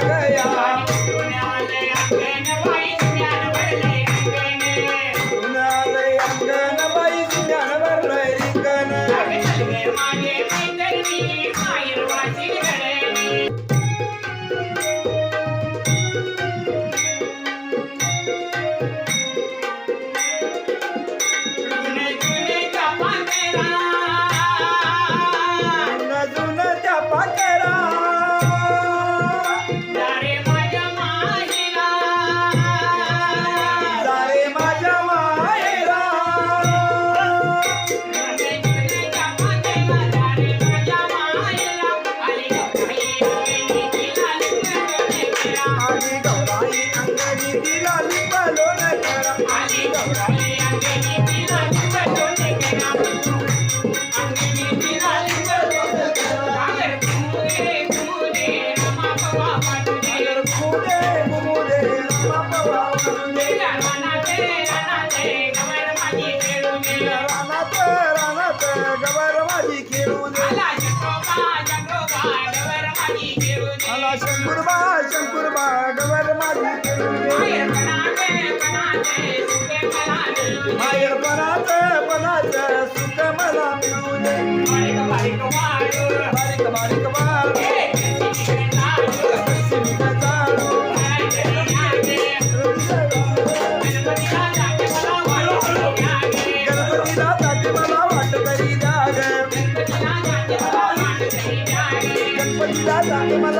对呀。గౌరాయి అంగడి అలా జగోబా జగోబా मायर पणाच पणाच सुख मला मिळू दे. बारीक बारीक बाळ मला